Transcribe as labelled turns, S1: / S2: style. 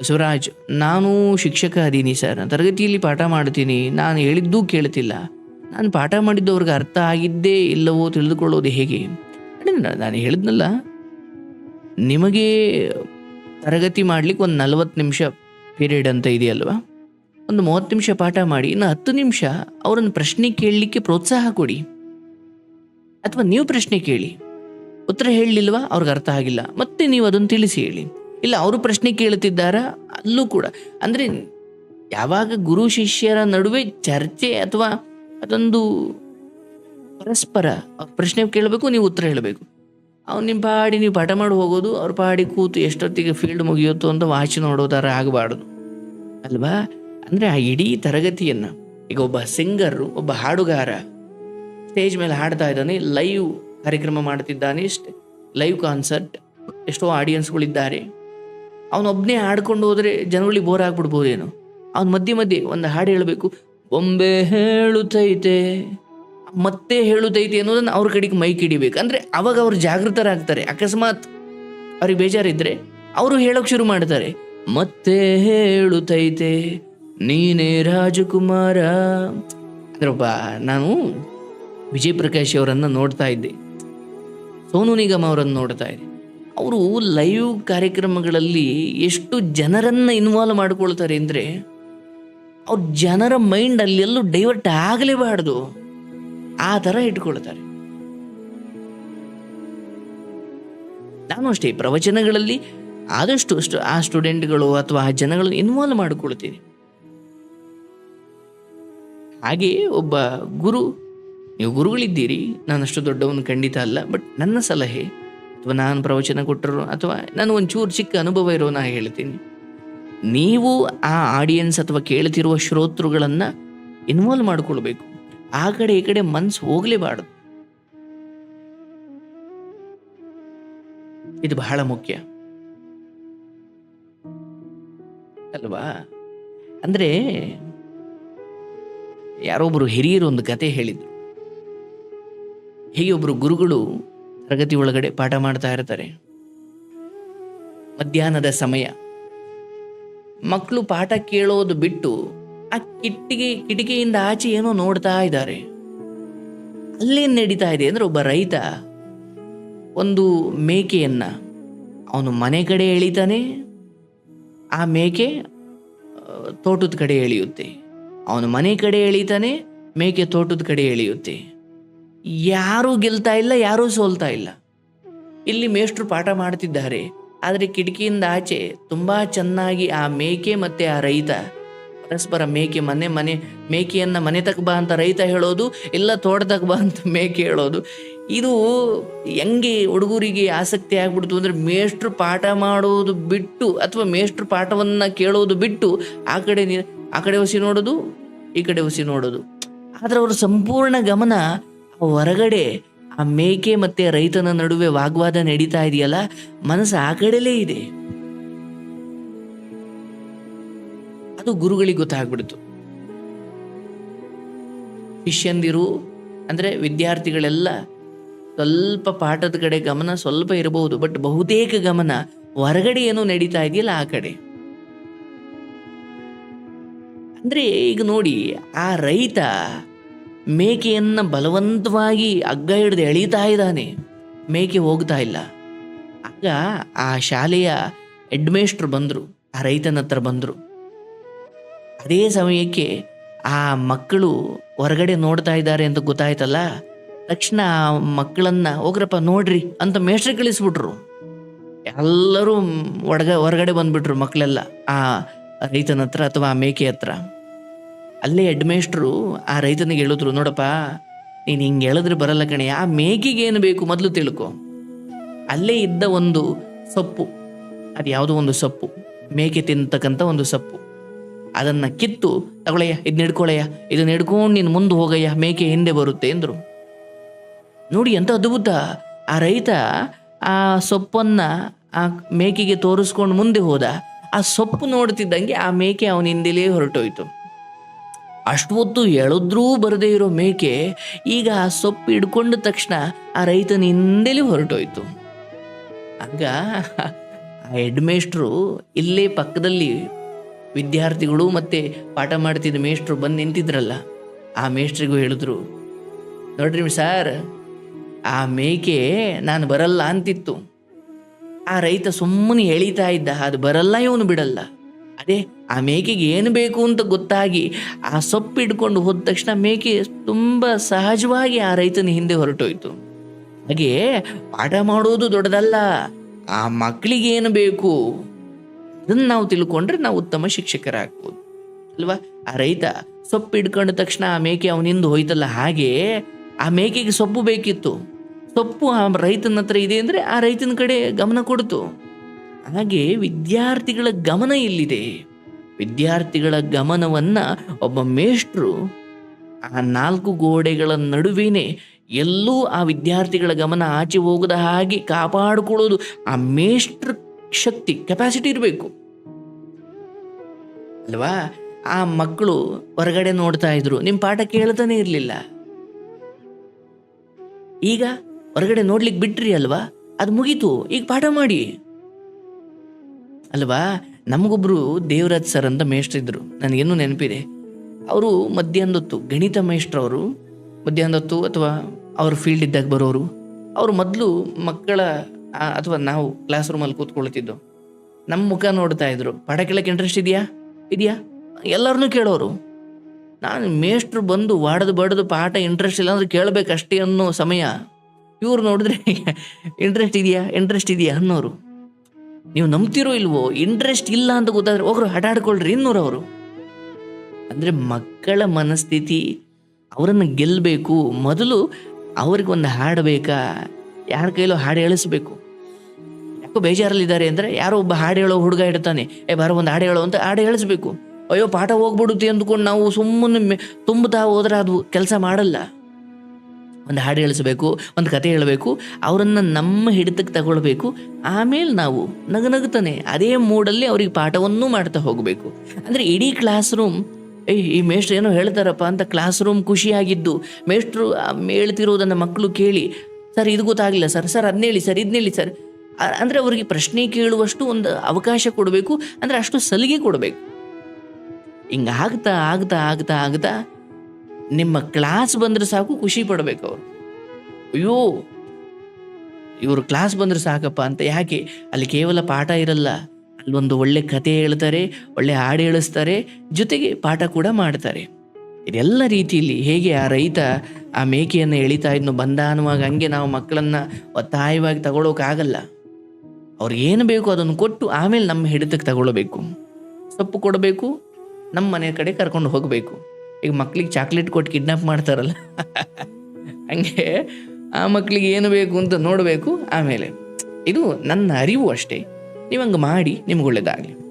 S1: ಬಸವರಾಜ್, ನಾನು ಶಿಕ್ಷಕ ಅದೀನಿ ಸರ್. ತರಗತಿಯಲ್ಲಿ ಪಾಠ ಮಾಡ್ತೀನಿ. ನಾನು ಹೇಳಿದ್ದೂ ಕೇಳ್ತಿಲ್ಲ. ನಾನು ಪಾಠ ಮಾಡಿದ್ದು ಅವ್ರಿಗೆ ಅರ್ಥ ಆಗಿದ್ದೇ ಇಲ್ಲವೋ ತಿಳಿದುಕೊಳ್ಳೋದು ಹೇಗೆ? ನಾನು ಹೇಳಿದ್ನಲ್ಲ, ನಿಮಗೆ ತರಗತಿ ಮಾಡ್ಲಿಕ್ಕೆ ಒಂದು ನಲವತ್ತು ನಿಮಿಷ ಪೀರಿಯಡ್ ಅಂತ ಇದೆಯಲ್ವಾ? ಒಂದು ಮೂವತ್ತು ನಿಮಿಷ ಪಾಠ ಮಾಡಿ, ಇನ್ನು ಹತ್ತು ನಿಮಿಷ ಅವರನ್ನು ಪ್ರಶ್ನೆ ಕೇಳಲಿಕ್ಕೆ ಪ್ರೋತ್ಸಾಹ ಕೊಡಿ. ಅಥವಾ ನೀವು ಪ್ರಶ್ನೆ ಕೇಳಿ. ಉತ್ತರ ಹೇಳಲಿಲ್ವಾ ಅವ್ರಿಗೆ ಅರ್ಥ ಆಗಿಲ್ಲ. ಮತ್ತೆ ನೀವು ಅದನ್ನು ತಿಳಿಸಿ ಹೇಳಿ. ಇಲ್ಲ, ಅವರು ಪ್ರಶ್ನೆ ಕೇಳುತ್ತಿದ್ದಾರಾ? ಅಲ್ಲೂ ಕೂಡ. ಅಂದರೆ, ಯಾವಾಗ ಗುರು ಶಿಷ್ಯರ ನಡುವೆ ಚರ್ಚೆ ಅಥವಾ ಅದೊಂದು ಪರಸ್ಪರ ಪ್ರಶ್ನೆ ಕೇಳಬೇಕು, ನೀವು ಉತ್ತರ ಹೇಳಬೇಕು. ಅವ್ನು ನಿಮ್ಮ ಪಾಡಿ ನೀವು ಪಾಠ ಮಾಡಿ ಹೋಗೋದು, ಅವ್ರ ಪಾಡಿ ಕೂತು ಎಷ್ಟೊತ್ತಿಗೆ ಫೀಲ್ಡ್ ಮುಗಿಯುತ್ತೋ ಅಂತ ವಾಚ್ ನೋಡೋದಾರ ಆಗಬಾರ್ದು. ಅಲ್ವಾ? ಅಂದರೆ ಆ ಇಡೀ ತರಗತಿಯನ್ನು, ಈಗ ಒಬ್ಬ ಸಿಂಗರು ಒಬ್ಬ ಹಾಡುಗಾರ ಸ್ಟೇಜ್ ಮೇಲೆ ಹಾಡ್ತಾ ಇದ್ದಾನೆ ಲೈವ್ ಕಾರ್ಯಕ್ರಮ ಮಾಡ್ತಿದ್ದಾನೆ ಲೈವ್ ಕಾನ್ಸರ್ಟ್ ಎಷ್ಟೋ ಆಡಿಯನ್ಸ್ಗಳಿದ್ದಾರೆ ಅವನೊಬ್ಬನೇ ಹಾಡ್ಕೊಂಡು ಹೋದರೆ ಜನಗಳಿಗೆ ಬೋರ್ ಆಗ್ಬಿಡ್ಬೋದೇನು. ಅವ್ನು ಮಧ್ಯೆ ಮಧ್ಯೆ ಒಂದು ಹಾಡು ಹೇಳಬೇಕು, ಬೊಂಬೆ ಹೇಳುತ್ತೈತೆ. ಮತ್ತೆ ಹೇಳುತ್ತೈತೆ ಅನ್ನೋದನ್ನು ಅವ್ರ ಕಡೆಗೆ ಮೈಕ್ ಹಿಡಿಬೇಕು. ಅಂದರೆ ಅವಾಗ ಅವ್ರು ಜಾಗೃತರಾಗ್ತಾರೆ. ಅಕಸ್ಮಾತ್ ಅವ್ರಿಗೆ ಬೇಜಾರಿದ್ರೆ ಅವರು ಹೇಳೋಕೆ ಶುರು ಮಾಡ್ತಾರೆ, ಮತ್ತೆ ಹೇಳುತ್ತೈತೆ, ನೀನೇ ರಾಜಕುಮಾರ. ಅಂದ್ರೆ ಒಬ್ಬ ನಾನು ವಿಜಯ್ ಪ್ರಕಾಶ್ ಅವರನ್ನು ನೋಡ್ತಾ ಇದ್ದೆ. ಸೋನು ನಿಗಮ್ ಅವರನ್ನು ನೋಡ್ತಾ ಇದ್ದೆ. ಅವರು ಲೈವ್ ಕಾರ್ಯಕ್ರಮಗಳಲ್ಲಿ ಎಷ್ಟು ಜನರನ್ನು ಇನ್ವಾಲ್ವ್ ಮಾಡ್ಕೊಳ್ತಾರೆ ಅಂದರೆ ಅವ್ರ ಜನರ ಮೈಂಡ್ ಅಲ್ಲಿ ಎಲ್ಲೂ ಡೈವರ್ಟ್ ಆಗಲೇಬಾರ್ದು. ಆ ಥರ ಇಟ್ಕೊಳ್ತಾರೆ. ನಾನು ಅಷ್ಟೇ, ಪ್ರವಚನಗಳಲ್ಲಿ ಆದಷ್ಟು ಅಷ್ಟು ಆ ಸ್ಟೂಡೆಂಟ್ಗಳು ಅಥವಾ ಆ ಜನಗಳನ್ನು ಇನ್ವಾಲ್ವ್ ಮಾಡಿಕೊಳ್ತೀನಿ. ಹಾಗೆ ಒಬ್ಬ ಗುರು, ನೀವು ಗುರುಗಳಿದ್ದೀರಿ ನಾನು ಅಷ್ಟು ದೊಡ್ಡವನು ಖಂಡಿತ ಅಲ್ಲ ಬಟ್ ನನ್ನ ಸಲಹೆ ಅಥವಾ ನಾನು ಪ್ರವಚನ ಕೊಟ್ಟರು ಅಥವಾ ನಾನು ಒಂಚೂರು ಚಿಕ್ಕ ಅನುಭವ ಇರೋ ನಾ ಹೇಳ್ತೀನಿ. ನೀವು ಆ ಆಡಿಯನ್ಸ್ ಅಥವಾ ಕೇಳ್ತಿರುವ ಶ್ರೋತೃಗಳನ್ನು ಇನ್ವಾಲ್ವ್ ಮಾಡ್ಕೊಳ್ಬೇಕು. ಆ ಕಡೆ ಈ ಕಡೆ ಮನ್ಸು ಹೋಗಲೇಬಾರ್ದು. ಇದು ಬಹಳ ಮುಖ್ಯ. ಅಲ್ವಾ? ಅಂದ್ರೆ ಯಾರೊಬ್ಬರು ಹಿರಿಯರು ಒಂದು ಕತೆ ಹೇಳಿದ್ರು. ಹೀಗೆ ಒಬ್ರು ಗುರುಗಳು ತರಗತಿ ಒಳಗಡೆ ಪಾಠ ಮಾಡ್ತಾ ಇರ್ತಾರೆ. ಮಧ್ಯಾಹ್ನದ ಸಮಯ. ಮಕ್ಕಳು ಪಾಠ ಕೇಳೋದು ಬಿಟ್ಟು ಆ ಕಿಟ್ಟಿಗೆ, ಕಿಟಿಕಿಯಿಂದ ಆಚೆ ಏನೋ ನೋಡ್ತಾ ಇದ್ದಾರೆ. ಅಲ್ಲೇನು ನಡೀತಾ ಇದೆ ಅಂದ್ರೆ ಒಬ್ಬ ರೈತ ಒಂದು ಮೇಕೆಯನ್ನ ಅವನು ಮನೆ ಕಡೆ ಎಳಿತಾನೆ. ಆ ಮೇಕೆ ತೋಟದ ಕಡೆ ಎಳೆಯುತ್ತೆ. ಅವನು ಮನೆ ಕಡೆ ಎಳಿತಾನೆ, ಮೇಕೆ ತೋಟದ ಕಡೆ ಎಳೆಯುತ್ತೆ. ಯಾರೂ ಗೆಲ್ತಾ ಇಲ್ಲ, ಯಾರೂ ಸೋಲ್ತಾ ಇಲ್ಲ. ಇಲ್ಲಿ ಮೇಷ್ಟ್ರು ಪಾಠ ಮಾಡ್ತಿದ್ದಾರೆ. ಆದರೆ ಕಿಟಕಿಯಿಂದ ಆಚೆ ತುಂಬ ಚೆನ್ನಾಗಿ ಆ ಮೇಕೆ ಮತ್ತು ಆ ರೈತ, ಪರಸ್ಪರ ಮೇಕೆ ಮನೆ ಮನೆ, ಮೇಕೆಯನ್ನು ಮನೆ ತಕ ಬಾ ಅಂತ ರೈತ ಹೇಳೋದು, ಇಲ್ಲ ತಕ್ಕ ಬಾ ಅಂತ ಮೇಕೆ ಹೇಳೋದು. ಇದು ಹೆಂಗೆ ಹುಡುಗರಿಗೆ ಆಸಕ್ತಿ ಆಗ್ಬಿಡ್ತು ಅಂದರೆ ಮೇಷ್ಟ್ರು ಪಾಠ ಮಾಡೋದು ಬಿಟ್ಟು ಅಥವಾ ಮೇಷ್ಟ್ರು ಪಾಠವನ್ನು ಕೇಳೋದು ಬಿಟ್ಟು ಆ ಕಡೆ ಆ ಕಡೆ ಹೊಸಿ ನೋಡೋದು, ಈ ಕಡೆ ಹೊಸಿ ನೋಡೋದು. ಆದರೆ ಅವ್ರ ಸಂಪೂರ್ಣ ಗಮನ ಹೊರಗಡೆ ಆ ಮೇಕೆ ಮತ್ತೆ ರೈತನ ನಡುವೆ ವಾಗ್ವಾದ ನಡೀತಾ ಇದೆಯಲ್ಲ? ಮನಸ್ಸು ಆ ಕಡೆಲೇ ಇದೆ. ಅದು ಗುರುಗಳಿಗೆ ಗೊತ್ತಾಗ್ಬಿಡ್ತು ಶಿಷ್ಯಂದಿರು, ಅಂದ್ರೆ ವಿದ್ಯಾರ್ಥಿಗಳೆಲ್ಲ ಸ್ವಲ್ಪ ಪಾಠದ ಕಡೆ ಗಮನ ಸ್ವಲ್ಪ ಇರಬಹುದು, ಬಟ್ ಬಹುತೇಕ ಗಮನ ಹೊರಗಡೆ ಏನು ನಡೀತಾ ಇದೆಯಲ್ಲ ಆ ಕಡೆ. ಅಂದ್ರೆ ಈಗ ನೋಡಿ, ಆ ರೈತ ಮೇಕೆಯನ್ನ ಬಲವಂತವಾಗಿ ಅಗ್ಗ ಹಿಡಿದು ಎಳೀತಾ ಇದ್ದಾನೆ. ಮೇಕೆ ಹೋಗ್ತಾ ಇಲ್ಲ. ಆಗ ಆ ಶಾಲೆಯ ಹೆಡ್ಮೇಸ್ಟ್ರು ಬಂದರು, ಆ ರೈತನ ಹತ್ರ ಬಂದರು. ಅದೇ ಸಮಯಕ್ಕೆ ಆ ಮಕ್ಕಳು ಹೊರಗಡೆ ನೋಡ್ತಾ ಇದ್ದಾರೆ ಅಂತ ಗೊತ್ತಾಯ್ತಲ್ಲ? ತಕ್ಷಣ ಆ ಮಕ್ಕಳನ್ನು, ಹೋಗ್ರಪ್ಪ ನೋಡ್ರಿ ಅಂತ ಮೇಷ್ಟ್ರಿ ಕಳಿಸ್ಬಿಟ್ರು. ಎಲ್ಲರೂ ಒಡಗ ಹೊರಗಡೆ ಬಂದ್ಬಿಟ್ರು ಮಕ್ಕಳೆಲ್ಲ, ಆ ರೈತನ ಹತ್ರ ಅಥವಾ ಆ ಮೇಕೆ ಹತ್ರ. ಅಲ್ಲೇ ಹೆಡ್ ಮೇಷ್ಟ್ರು ಆ ರೈತನಿಗೆ ಹೇಳಿದ್ರು, ನೋಡಪ್ಪ, ನೀನು ಹಿಂಗೆ ಹೇಳಿದ್ರೆ ಬರಲ್ಲ ಕಣೆ, ಆ ಮೇಕೆಗೆ ಏನು ಬೇಕು ಮೊದಲು ತಿಳ್ಕೊ. ಅಲ್ಲೇ ಇದ್ದ ಒಂದು ಸೊಪ್ಪು, ಅದು ಯಾವುದೋ ಒಂದು ಸೊಪ್ಪು, ಮೇಕೆ ತಿಂತಕ್ಕಂಥ ಒಂದು ಸೊಪ್ಪು. ಅದನ್ನು ಕಿತ್ತು, ತಗೊಳಯ್ಯ ಇದನ್ನ ಹಿಡ್ಕೊಳಯ್ಯ, ಇದನ್ನ ಹಿಡ್ಕೊಂಡು ನೀನು ಮುಂದೆ ಹೋಗಯ್ಯ, ಮೇಕೆ ಹಿಂದೆ ಬರುತ್ತೆ ಅಂದರು ನೋಡಿ ಎಂತ ಅದ್ಭುತ, ಆ ರೈತ ಆ ಸೊಪ್ಪನ್ನ ಆ ಮೇಕೆಗೆ ತೋರಿಸ್ಕೊಂಡು ಮುಂದೆ ಹೋದ, ಆ ಸೊಪ್ಪು ನೋಡ್ತಿದ್ದಂಗೆ ಆ ಮೇಕೆ ಅವನ ಹಿಂದೆಲೇ ಹೊರಟೋಯ್ತು. ಅಷ್ಟು ಹೊತ್ತು ಎಳೆದ್ರೂ ಬರದೇ ಇರೋ ಮೇಕೆ ಈಗ ಆ ಸೊಪ್ಪು ಹಿಡ್ಕೊಂಡ ತಕ್ಷಣ ಆ ರೈತನ ಹಿಂದೆಲಿ ಹೊರಟೋಯ್ತು. ಆಗ ಆ ಹೆಡ್ ಮೇಷ್ಟ್ರು ಇಲ್ಲೇ ಪಕ್ಕದಲ್ಲಿ ವಿದ್ಯಾರ್ಥಿಗಳು ಮತ್ತೆ ಪಾಠ ಮಾಡ್ತಿದ್ದ ಮೇಷ್ಟ್ರು ಬಂದು ನಿಂತಿದ್ರಲ್ಲ, ಆ ಮೇಷ್ಟ್ರಿಗೂ ಹೇಳಿದ್ರು, ನೋಡ್ರಿ ಸರ್, ಆ ಮೇಕೆ ನಾನು ಬರಲ್ಲ ಅಂತಿತ್ತು. ಆ ರೈತ ಸುಮ್ಮನೆ ಎಳೀತಾ ಇದ್ದ, ಅದು ಬರಲ್ಲ ಇವನು ಬಿಡಲ್ಲ. ಅದೇ ಆ ಮೇಕೆಗೆ ಏನು ಬೇಕು ಅಂತ ಗೊತ್ತಾಗಿ ಆ ಸೊಪ್ಪು ಹಿಡ್ಕೊಂಡು ಹೋದ ತಕ್ಷಣ ಮೇಕೆ ತುಂಬ ಸಹಜವಾಗಿ ಆ ರೈತನ ಹಿಂದೆ ಹೊರಟೋಯ್ತು. ಹಾಗೆ ಪಾಠ ಮಾಡೋದು ದೊಡ್ಡದಲ್ಲ, ಆ ಮಕ್ಕಳಿಗೆ ಏನು ಬೇಕು? ಅದನ್ನು ನಾವು ತಿಳ್ಕೊಂಡ್ರೆ ನಾವು ಉತ್ತಮ ಶಿಕ್ಷಕರಾಗ್ಬೋದು. ಅಲ್ವಾ? ಆ ರೈತ ಸೊಪ್ಪು ಹಿಡ್ಕೊಂಡ ತಕ್ಷಣ ಆ ಮೇಕೆ ಅವನಿಂದ ಹೋಯ್ತಲ್ಲ ಹಾಗೆ ಆ ಮೇಕೆಗೆ ಸೊಪ್ಪು ಬೇಕಿತ್ತು. ಸೊಪ್ಪು ಆ ರೈತನ ಹತ್ರ ಇದೆ ಅಂದರೆ ಆ ರೈತನ ಕಡೆ ಗಮನ ಕೊಡ್ತು. ಹಾಗೆ ವಿದ್ಯಾರ್ಥಿಗಳ ಗಮನ ಇಲ್ಲಿದೆ. ವಿದ್ಯಾರ್ಥಿಗಳ ಗಮನವನ್ನ ಒಬ್ಬ ಮೇಷ್ಟ್ರು ಆ ನಾಲ್ಕು ಗೋಡೆಗಳ ನಡುವೆನೆ ಎಲ್ಲೂ ಆ ವಿದ್ಯಾರ್ಥಿಗಳ ಗಮನ ಆಚೆ ಹೋಗದ ಹಾಗೆ ಕಾಪಾಡಿಕೊಳ್ಳೋದು ಆ ಮೇಷ್ಟ್ರ ಶಕ್ತಿ ಕೆಪಾಸಿಟಿ ಇರಬೇಕು. ಅಲ್ವಾ? ಆ ಮಕ್ಕಳು ಹೊರಗಡೆ ನೋಡ್ತಾ ಇದ್ರು. ನಿಮ್ಮ ಪಾಠ ಕೇಳ್ತಾನೆ ಇರಲಿಲ್ಲ. ಈಗ ಹೊರಗಡೆ ನೋಡ್ಲಿಕ್ಕೆ ಬಿಟ್ರಿ ಅಲ್ವಾ? ಅದು ಮುಗೀತು. ಈಗ ಪಾಠ ಮಾಡಿ. ಅಲ್ವಾ? ನಮಗೊಬ್ರು ದೇವರಾಜ್ ಸರ್ ಅಂತ ಮೇಷ್ಟ್ರಿದ್ರು ನನಗೇನು ನೆನಪಿದೆ. ಅವರು ಮಧ್ಯಾಹ್ನದೊತ್ತು ಗಣಿತ ಮೇಷ್ಟ್ರವರು ಮಧ್ಯಾಹ್ನದೊತ್ತು ಅಥವಾ ಅವ್ರ ಫೀಲ್ಡ್ ಇದ್ದಾಗ ಬರೋರು. ಅವರು ಮೊದಲು ಮಕ್ಕಳ ಅಥವಾ ನಾವು ಕ್ಲಾಸ್ ರೂಮಲ್ಲಿ ಕೂತ್ಕೊಳ್ತಿದ್ದು. ನಮ್ಮ ಮುಖ ನೋಡ್ತಾ ಇದ್ರು. ಪಾಠ ಕೇಳಕ್ಕೆ ಇಂಟ್ರೆಸ್ಟ್ ಇದೆಯಾ? ಇದೆಯಾ? ಎಲ್ಲರನ್ನೂ ಕೇಳೋರು. ನಾನು ಮೇಷ್ಟ್ರು ಬಂದು ವಾಡದು ಬಡದು ಪಾಠ ಇಂಟ್ರೆಸ್ಟ್ ಇಲ್ಲ ಅಂದ್ರೆ ಕೇಳಬೇಕಷ್ಟೇ ಅನ್ನೋ ಸಮಯ. ಇವ್ರು ನೋಡಿದ್ರೆ ಇಂಟ್ರೆಸ್ಟ್ ಇದೆಯಾ? ಇಂಟ್ರೆಸ್ಟ್ ಇದೆಯಾ? ಅನ್ನೋರು. ನೀವು ನಂಬ್ತಿರೋ ಇಲ್ವೋ ಇಂಟ್ರೆಸ್ಟ್ ಇಲ್ಲ ಅಂತ ಗೊತ್ತಾದ್ರೆ ಹೋಗ್ರು ಹಡಾಡ್ಕೊಳ್ರಿ ಇನ್ನೂರು ಅವರು. ಅಂದರೆ ಮಕ್ಕಳ ಮನಸ್ಥಿತಿ, ಅವರನ್ನು ಗೆಲ್ಲಬೇಕು ಮೊದಲು ಅವ್ರಿಗೆ ಒಂದು ಹಾಡು ಬೇಕಾ? ಯಾರ ಕೈಲೋ ಹಾಡು ಹೇಳಿಸ್ಬೇಕು. ಯಾಕೋ ಬೇಜಾರಲ್ಲಿದ್ದಾರೆ ಅಂದರೆ ಯಾರೋ ಒಬ್ಬ ಹಾಡು ಹೇಳೋ ಹುಡುಗ ಇಡ್ತಾನೆ ಏ, ಬಾರೋ, ಒಂದು ಹಾಡು ಹೇಳೋ ಅಂತ ಹಾಡು ಹೇಳಿಸ್ಬೇಕು. ಅಯ್ಯೋ, ಪಾಠ ಹೋಗ್ಬಿಡುತ್ತೆ ಅಂದ್ಕೊಂಡು ನಾವು ಸುಮ್ಮನೆ ತುಂಬುತ್ತಾ ಹೋದ್ರೆ ಅದು ಕೆಲಸ ಮಾಡಲ್ಲ. ಒಂದು ಹಾಡು ಹೇಳಿಸಬೇಕು, ಒಂದು ಕತೆ ಹೇಳಬೇಕು, ಅವರನ್ನು ನಮ್ಮ ಹಿಡಿತಕ್ಕೆ ತಗೊಳ್ಬೇಕು. ಆಮೇಲೆ ನಾವು ನಗನಗುತ್ತಾನೆ, ಅದೇ ಮೂಡಲ್ಲಿ ಅವ್ರಿಗೆ ಪಾಠವನ್ನು ಮಾಡ್ತಾ ಹೋಗಬೇಕು. ಅಂದರೆ ಇಡೀ ಕ್ಲಾಸ್ ರೂಮ್ ಏಯ್ ಈ ಮೇಷ್ಟ್ರು ಏನೋ ಹೇಳ್ತಾರಪ್ಪ ಅಂತ ಕ್ಲಾಸ್ ರೂಮ್ ಖುಷಿಯಾಗಿದ್ದು, ಮೇಷ್ಟ್ರು ಹೇಳ್ತಿರೋದನ್ನು ಮಕ್ಕಳು ಕೇಳಿ, ಸರ್, ಇದು ಗೊತ್ತಾಗಲಿಲ್ಲ ಸರ್ ಸರ್ ಅದನ್ನ ಹೇಳಿ, ಸರ್ ಇದನ್ನ ಹೇಳಿ, ಸರ್. ಅಂದರೆ ಅವರಿಗೆ ಪ್ರಶ್ನೆ ಕೇಳುವಷ್ಟು ಒಂದು ಅವಕಾಶ ಕೊಡಬೇಕು, ಅಂದರೆ ಅಷ್ಟು ಸಲಿಗೆ ಕೊಡಬೇಕು. ಹಿಂಗೆ ಆಗ್ತಾ ಆಗ್ತಾ ಆಗ್ತಾ ಆಗ್ತಾ ನಿಮ್ಮ ಕ್ಲಾಸ್ ಬಂದರೆ ಸಾಕು, ಖುಷಿ ಪಡಬೇಕು ಅವರು. ಅಯ್ಯೋ, ಇವರು ಕ್ಲಾಸ್ ಬಂದರೆ ಸಾಕಪ್ಪ ಅಂತ ಯಾಕೆ? ಅಲ್ಲಿ ಕೇವಲ ಪಾಠ ಇರಲ್ಲ. ಅಲ್ಲೊಂದು ಒಳ್ಳೆ ಕತೆ ಹೇಳ್ತಾರೆ, ಒಳ್ಳೆ ಹಾಡು ಹೇಳಿಸ್ತಾರೆ, ಜೊತೆಗೆ ಪಾಠ ಕೂಡ ಮಾಡ್ತಾರೆ. ಇದೆಲ್ಲ ರೀತಿಯಲ್ಲಿ ಹೇಗೆ ಆ ರೈತ ಆ ಮೇಕೆಯನ್ನು ಎಳಿತಾ ಇದ್ನು, ಬಂದ ಅನ್ನುವಾಗ ಹಂಗೆ ನಾವು ಮಕ್ಕಳನ್ನು ಒತ್ತಾಯವಾಗಿ ತಗೊಳ್ಳೋಕ್ಕಾಗಲ್ಲ ಏನು ಬೇಕು ಅದನ್ನು ಕೊಟ್ಟು ಆಮೇಲೆ ನಮ್ಮ ಹಿಡಿತಕ್ಕೆ ತಗೊಳ್ಬೇಕು. ಸೊಪ್ಪು ಕೊಡಬೇಕು, ನಮ್ಮ ಮನೆ ಕಡೆ ಕರ್ಕೊಂಡು ಹೋಗಬೇಕು. ಈಗ ಮಕ್ಳಿಗೆ ಚಾಕ್ಲೇಟ್ ಕೊಟ್ಟು ಕಿಡ್ನಾಪ್ ಮಾಡ್ತಾರಲ್ಲ. ಹಂಗೆ ಆ ಮಕ್ಳಿಗೆ ಏನು ಬೇಕು ಅಂತ ನೋಡಬೇಕು ಆಮೇಲೆ. ಇದು ನನ್ನ ಅರಿವು ಅಷ್ಟೇ. ನೀವು ಹಂಗೆ ಮಾಡಿ, ನಿಮ್ಗೆ ಒಳ್ಳೇದಾಗಲಿ.